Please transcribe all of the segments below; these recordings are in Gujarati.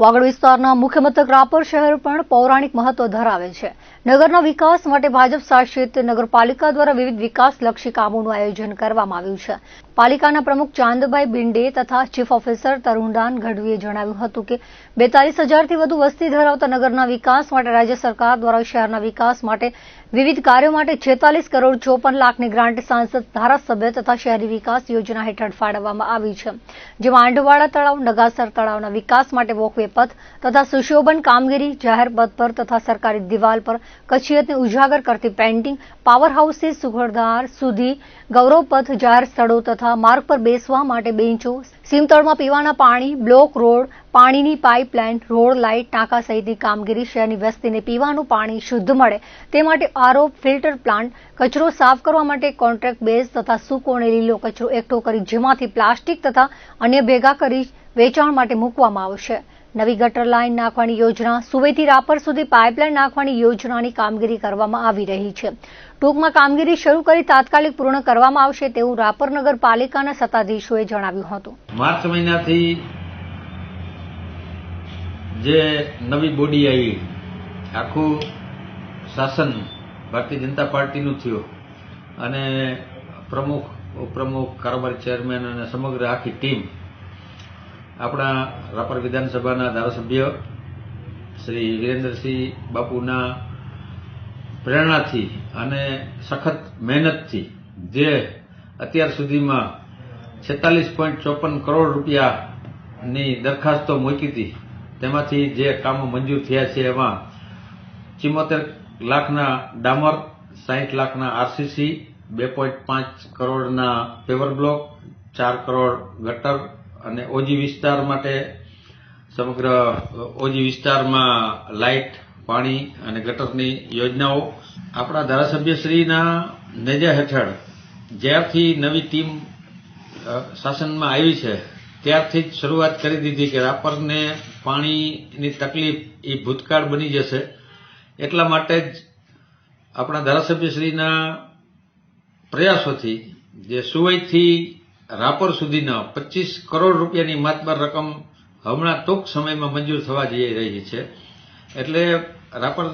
વાગડ વિસ્તારના મુખ્ય મથક રાપર શહેર પણ પૌરાણિક મહત્વ ધરાવે છે. નગરના વિકાસ માટે ભાજપ શાસિત નગરપાલિકા દ્વારા વિવિધ વિકાસલક્ષી કામોનું આયોજન કરવામાં આવ્યું છે. પાલિકાના પ્રમુખ ચાંદભાઈ બિંડે તથા ચીફ ઓફિસર તરુણદાન ગઢવીએ જણાવ્યું હતું કે બેતાલીસ હજારથી વધુ વસ્તી ધરાવતા નગરના વિકાસ માટે રાજ્ય સરકાર દ્વારા શહેરના વિકાસ માટે વિવિધ કાર્યો માટે છેતાલીસ કરોડ ચોપન લાખની ગ્રાન્ટ સાંસદ ધારાસભ્ય તથા શહેરી વિકાસ યોજના હેઠળ ફાળવવામાં આવી છે, જેમાં આંડવાડા તળાવ, નગાસર તળાવના વિકાસ માટે વોકવે પથ તથા સુશોભન કામગીરી, જાહેર પથ પર તથા સરકારી દિવાલ પર કચ્છિયતને ઉજાગર કરતી પેઇન્ટિંગ પાવર હાઉસથી સુઘડદાર સુધી ગૌરવપથ જાહેર સ્થળો તથા માર્ગ પર બેસવા માટે બેન્ચો સીમતળમાં પીવાના પાણી, બ્લોક રોડ, પાણીની પાઇપલાઇન, રોડ લાઇટ, ટાંકા સહિતની કામગીરી, શહેરની વસ્તીને પીવાનું પાણી શુદ્ધ મળે. તે માટે આરો ફિલ્ટર પ્લાન્ટ, કચરો સાફ કરવા માટે કોન્ટ્રાક્ટ બેઝ તથા સૂકો અને લીલો કચરો એકઠો કરી જેમાંથી પ્લાસ્ટિક તથા અન્ય ભેગા કરી વેચાણ માટે મૂકવામાં આવશે. નવી ગટર લાઇન નાખવાની યોજના, સુવેથી રાપર સુધી પાઇપલાઇન નાખવાની યોજનાની કામગીરી કરવામાં આવી રહી છે. ટૂંકમાં કામગીરી શરૂ કરી તાત્કાલિક પૂર્ણ કરવામાં આવશે તેવું રાપર નગરપાલિકાના સત્તાધીશોએ જણાવ્યું હતું. માર્ચ મહિનાથી જે નવી બોડી આવી, આખું શાસન ભારતીય જનતા પાર્ટીનું થયું અને પ્રમુખ, ઉપપ્રમુખ, કારોબારી ચેરમેન અને સમગ્ર આખી ટીમ આપણા રાપર વિધાનસભાના ધારાસભ્ય શ્રી વિરેન્દ્રસિંહ બાપુના પ્રેરણાથી અને સખત મહેનતથી જે અત્યાર સુધીમાં છેતાલીસ પોઈન્ટ ચોપન કરોડ રૂપિયાની દરખાસ્તો મૂકી હતી, તેમાંથી જે કામો મંજૂર થયા છે એમાં ચિમ્મોતેર લાખના ડામર, સાહીઠ લાખના આરસીસી, બે પોઈન્ટ પાંચ કરોડના પેવર બ્લોક, ચાર કરોડ ગટર અને ઓજી વિસ્તાર માટે સમગ્ર ઓજી વિસ્તારમાં લાઇટ, પાણી અને ગટરની યોજનાઓ આપણા ધારાસભ્યશ્રીના નેજા હેઠળ જ્યારથી નવી ટીમ શાસનમાં આવી છે, ત્યારથી જ શરૂઆત કરી દીધી કે રાપરને પાણીની તકલીફ એ ભૂતકાળ બની જશે. એટલા માટે જ આપણા ધારાસભ્યશ્રીના પ્રયાસોથી, જે સુવઈથી રાપર સુધીના પચીસ કરોડ રૂપિયાની માતબર રકમ હમણાં ટૂંક સમયમાં મંજૂર થવા જઈ રહી છે. એટલે રાપર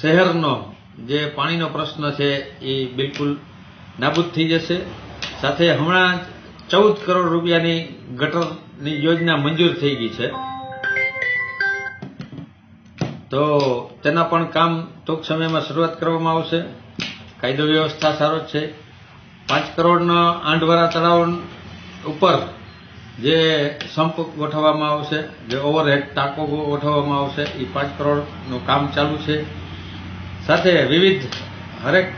શહેરનો જે પાણીનો પ્રશ્ન છે એ બિલકુલ નાબૂદ થઈ જશે. સાથે હમણાં ચૌદ કરોડ રૂપિયાની ગટરની યોજના મંજૂર થઈ ગઈ છે. તો તેના પણ કામ ટૂંક સમયમાં શરૂઆત કરવામાં આવશે. કાયદો વ્યવસ્થા સારો છે. પાંચ કરોડના આંડવારા તળાવ ઉપર જે સંપ ગોઠવવામાં આવશે, જે ઓવરહેડ ટાંકો ગોઠવવામાં આવશે એ પાંચ કરોડનું કામ ચાલુ છે. સાથે વિવિધ હરેક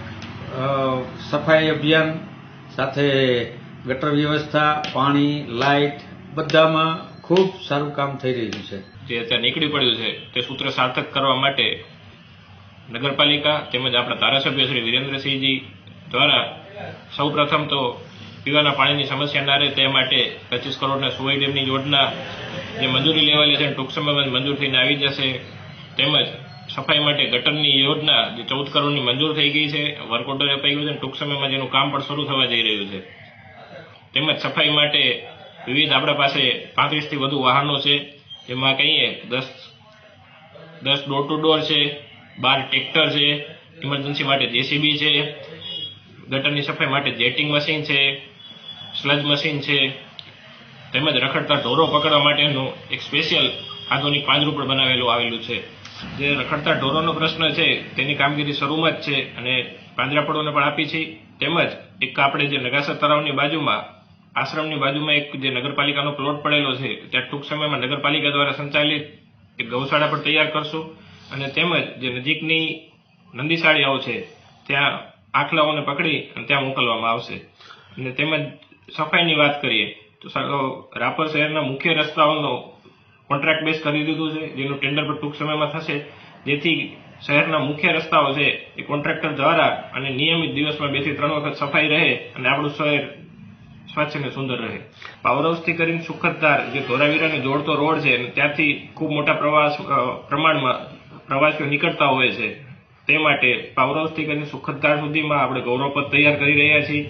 સફાઈ અભિયાન, સાથે ગટર વ્યવસ્થા, પાણી, લાઇટ, બધામાં ખૂબ સારું કામ થઈ રહ્યું છે. જે અત્યારે નીકળી પડ્યું છે, તે સૂત્ર સાર્થક કરવા માટે નગરપાલિકા તેમજ આપણા ધારાસભ્ય શ્રી વિરેન્દ્રસિંહજી દ્વારા સૌ પ્રથમ તો પીવાના પાણીની સમસ્યા ના રહે તે માટે પચીસ કરોડના સુવાઈ ડેમની યોજના જે મંજૂરી લેવાલી છે ટૂંક સમયમાં મંજૂર થઈને આવી જશે. તેમજ સફાઈ માટે ગટરની યોજના જે ચૌદ કરોડની મંજૂર થઈ ગઈ છે, વર્ક ઓર્ડર અપાઈ ગયું છે ટૂંક સમયમાં જેનું કામ પણ શરૂ થવા જઈ રહ્યું છે. તેમજ સફાઈ માટે વિવિધ આપણા પાસે પાંત્રીસથી વધુ વાહનો છે. જેમાં કહીએ દસ દસ ડોર ટુ ડોર છે, બાર ટ્રેક્ટર છે ઇમરજન્સી માટે જેસીબી છે ગટરની સફાઈ માટે જેટિંગ મશીન છે સ્લજ મશીન છે, તેમજ રખડતા ઢોરો પકડવા માટેનું એક સ્પેશિયલ આધુનિક પાંજરું પણ બનાવેલું આવેલું છે. જે રખડતા ઢોરોનો પ્રશ્ન છે, તેની કામગીરી શરૂમાં જ છે અને પાંજરાપડોને પણ આપી છે. તેમજ એક આપણે જે નગાસર તળાવની બાજુમાં, આશ્રમની બાજુમાં એક જે નગરપાલિકાનો પ્લોટ પડેલો છે, ત્યાં ટૂંક સમયમાં નગરપાલિકા દ્વારા સંચાલિત એક ગૌશાળા પણ તૈયાર કરશું. અને તેમજ જે નજીકની નંદીશાળીઓ છે, ત્યાં આખલાઓને પકડી અને ત્યાં મોકલવામાં આવશે. અને તેમજ સફાઈની વાત કરીએ, તો રાપર શહેરના મુખ્ય રસ્તાઓનો કોન્ટ્રાક્ટ બેઝ કરી દીધું છે, જેનું ટેન્ડર પણ ટૂંક સમયમાં થશે. જેથી શહેરના મુખ્ય રસ્તાઓ છે, એ કોન્ટ્રાક્ટર દ્વારા અને નિયમિત દિવસમાં બેથી ત્રણ વખત સફાઈ રહે અને આપણું શહેર સ્વચ્છ અને સુંદર રહે. પાવર હાઉસથી કરીને સુખદધાર જે ધોરાવીરાને જોડતો રોડ છે ત્યાંથી ખૂબ મોટા પ્રવાસ પ્રમાણમાં પ્રવાસીઓ નીકળતા હોય છે. તે માટે પાવર હાઉસથી કરીને સુખતદાર સુધીમાં આપણે ગૌરવપદ તૈયાર કરી રહ્યા છીએ.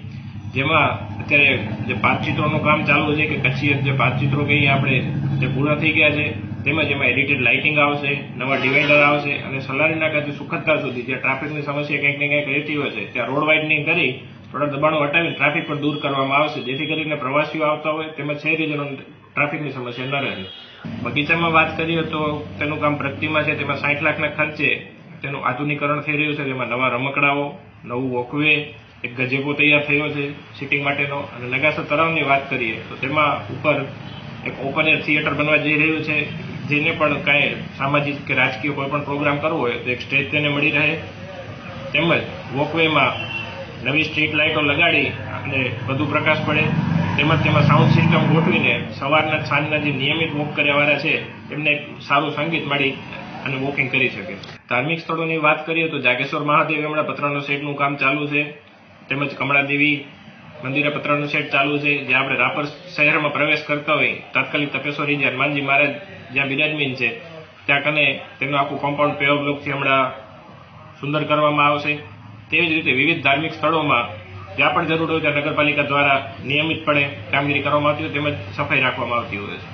જેમાં અત્યારે જે પાતચિત્રોનું કામ ચાલુ છે કે કચ્છી જે પાતચિત્રો કહીએ આપણે જે પૂરા થઈ ગયા છે. તેમજ એમાં એડિટેડ લાઇટિંગ આવશે, નવા ડિવાઇડર આવશે અને સલારીના કાંથી સુખદતા સુધી જે ટ્રાફિકની સમસ્યા કંઈક ને કંઈક રહેતી હોય છે, ત્યાં રોડ વાઇડનિંગ કરી થોડા દબાણો હટાવી ટ્રાફિક પણ દૂર કરવામાં આવશે, જેથી કરીને પ્રવાસીઓ આવતા હોય તેમજ શહેરીજનો ટ્રાફિકની સમસ્યા ન રહે. બગીચામાં વાત કરીએ તો તેનું કામ પ્રગતિમાં છે, તેમાં સાઠ લાખના ખર્ચે તેનું આધુનિકરણ થઈ રહ્યું છે તેમાં નવા રમકડાઓ, નવું વોકવે એક ગજેબો તૈયાર થયો છે સિટિંગ માટેનો. અને નગાસા તળાવની વાત કરીએ, તો તેમાં ઉપર એક ઓપન એર થિયેટર બનવા જઈ રહ્યું છે, જેને પણ કાંઈ સામાજિક કે રાજકીય કોઈ પણ પ્રોગ્રામ કરવો હોય, તો એક સ્ટેજ તેને મળી રહે. તેમજ વોકવેમાં નવી સ્ટ્રીટ લાઇટો લગાડી અને વધુ પ્રકાશ પડે. તેમજ તેમાં સાઉન્ડ સિસ્ટમ ગોઠવીને સવારના સાંજના જે નિયમિત વોક કર્યાવાળા છે, એમને સારું સંગીત મળી. અને વોકિંગ કરી શકે. ધાર્મિક સ્થળોની વાત કરીએ તો જાગેશ્વર મહાદેવ હમણાં પતરાનો સેટનું કામ ચાલુ છે. તેમજ કમળાદેવી મંદિરે પતરાનું સેટ ચાલુ છે. જે આપણે રાપર શહેરમાં પ્રવેશ કરતા હોય, તાત્કાલિક તપેશ્વરી જે હનુમાનજી મહારાજ જ્યાં બિરાજમીન છે, ત્યાં કને તેમનું આખું કોમ્પાઉન્ડ પેવ બ્લોકથી હમણાં સુંદર કરવામાં આવશે. તેવી જ રીતે વિવિધ ધાર્મિક સ્થળોમાં જ્યાં પણ જરૂર હોય ત્યાં નગરપાલિકા દ્વારા નિયમિતપણે કામગીરી કરવામાં આવતી હોય, તેમજ સફાઈ રાખવામાં આવતી હોય છે.